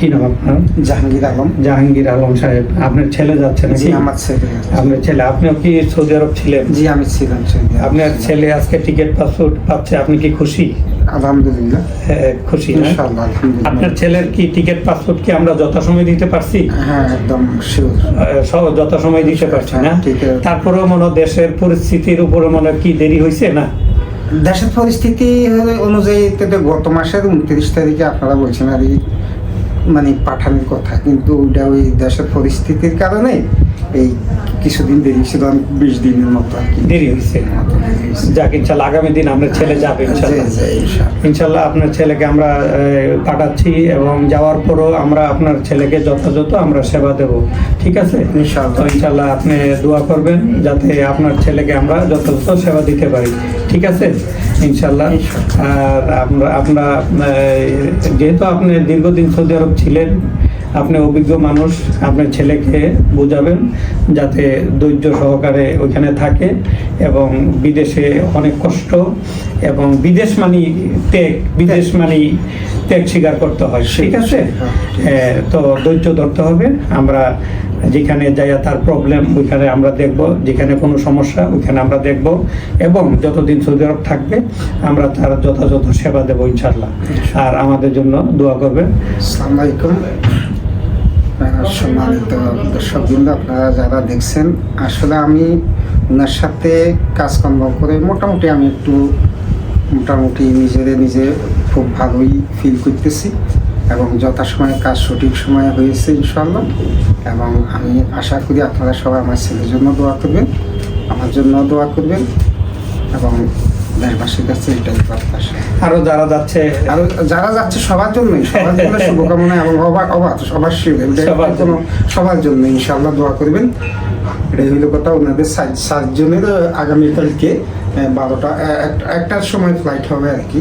কি নাম আপনার? জাহাঙ্গীর আলম। জাহাঙ্গীর আলম সাহেব আপনার ছেলে যাচ্ছে নাকি? আমার ছেলে আপনার ছেলে আপনিও কি সৌদি আরব ছিলেন? জি আমি ছিলাম আপনার ছেলে আজকে টিকিট পাসপোর্ট পাচ্ছে আপনি কি খুশি? আলহামদুলিল্লাহ। হ্যাঁ, খুশি না? আপনার ছেলের কি টিকিট পাসপোর্ট কি আমরা যথাসময় দিতে পারছি? হ্যাঁ একদম শিওর আহ, যথাসময় দিতে পারছি না। তারপরেও মনে দেশের পরিস্থিতির উপরে মনে কি দেরি হয়েছে না? দেশের পরিস্থিতি অনুযায়ী গত মাসের উনত্রিশ তারিখে আপনারা বলছেন আর মানে পাঠানোর কথা কিন্তু ওইটা ওই দেশের পরিস্থিতির কারণে এই কিছুদিন দেরি ছিল বিশ দিনের মতো আর কি দেরি হয়েছে? যাক ইনশাল্লাহ আগামী দিন আপনার ছেলে যাবে ইনশাল্লাহ। ইনশাল্লাহ। আপনার ছেলেকে আমরা পাঠাচ্ছি এবং যাওয়ার পরও আমরা আপনার ছেলেকে যথাযথ আমরা সেবা দেব। ঠিক আছে? ইনশাআল্লাহ। তো ইনশাল্লাহ আপনি দোয়া করবেন যাতে আপনার ছেলেকে আমরা যথাযথ সেবা দিতে পারি। ঠিক আছে? ইনশাল্লাহ আর আমরা আমরা যেহেতু আপনি দীর্ঘদিন সৌদি আরব ছিলেন, আপনি অভিজ্ঞ মানুষ আপনার ছেলেকে বোঝাবেন যাতে ধৈর্য সহকারে ওইখানে থাকে এবং বিদেশে অনেক কষ্ট এবং বিদেশ মানি ত্যাগ বিদেশ মানি ত্যাগ স্বীকার করতে হয়। ঠিক আছে? হ্যাঁ, তো ধৈর্য ধরতে হবে। আমরা যেখানে যাইয়া তার প্রবলেম ওইখানে আমরা দেখব। যেখানে কোনো সমস্যা ওইখানে আমরা দেখব। এবং যতদিন সৌদি আরব থাকবে আমরা তার যথাযথ সেবা দেবো ইনশাল্লাহ আর আমাদের জন্য দোয়া করবেন। আলাইকুম। সম্মানিত দর্শকবৃন্দ আপনারা যারা দেখছেন আসলে আমি ওনার সাথে কাজকর্ম করে মোটামুটি আমি একটু মোটামুটি নিজেরে নিজে খুব ভালোই ফিল করতেছি এবং যথাসময়ে কাজ সঠিক সময়ে হয়েছে ইনশাল্লাহ এবং আমি আশা করি আপনারা সবাই আমার ছেলের জন্য দোয়া করবেন আমার জন্য দোয়া করবেন এবং দেশবাসীর কাছে এটাই প্রত্যাশা আরও যারা যাচ্ছে আর যারা যাচ্ছে সবার জন্যই সবার জন্য শুভকামনা এবং অবাক অবাক সবার সবার জন্য। সবার জন্য ইনশাল্লাহ দোয়া করবেন। এটাই হইল কথা ওনাদের সাত সাতজনের আগামীকালকে। বারোটা একটার সময় ফ্লাইট হবে আর কি।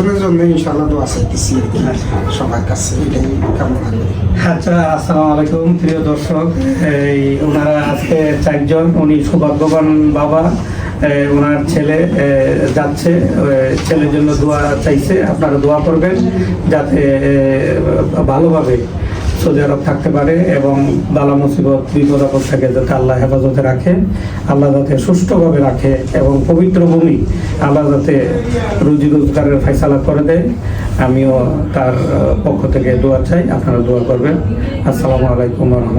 ওনার জন্য ইনশাল্লাহ দোয়া চাইতেছি আর কি সবার কাছে। এটাই কামনা করি। আচ্ছা আসসালামু আলাইকুম প্রিয় দর্শক। এই ওনারা আজকে চারজন উনি সৌভাগ্যবান বাবা ওনার ছেলে যাচ্ছে ছেলের জন্য দোয়া চাইছে আপনারা দোয়া করবেন যাতে ভালোভাবে সৌদি আরব থাকতে পারে এবং বালা মুসিবত, বিপদ আপদ থেকে যাতে আল্লাহ হেফাজতে রাখে, আল্লাহ যাতে সুষ্ঠুভাবে রাখে এবং পবিত্র ভূমি আল্লাহ যাতে রুজি রোজগারের ফেসলা করে দেয়, আমিও তার পক্ষ থেকে দোয়া চাই। আপনারা দোয়া করবেন। আসসালামু আলাইকুম রহমতুল্লাহ।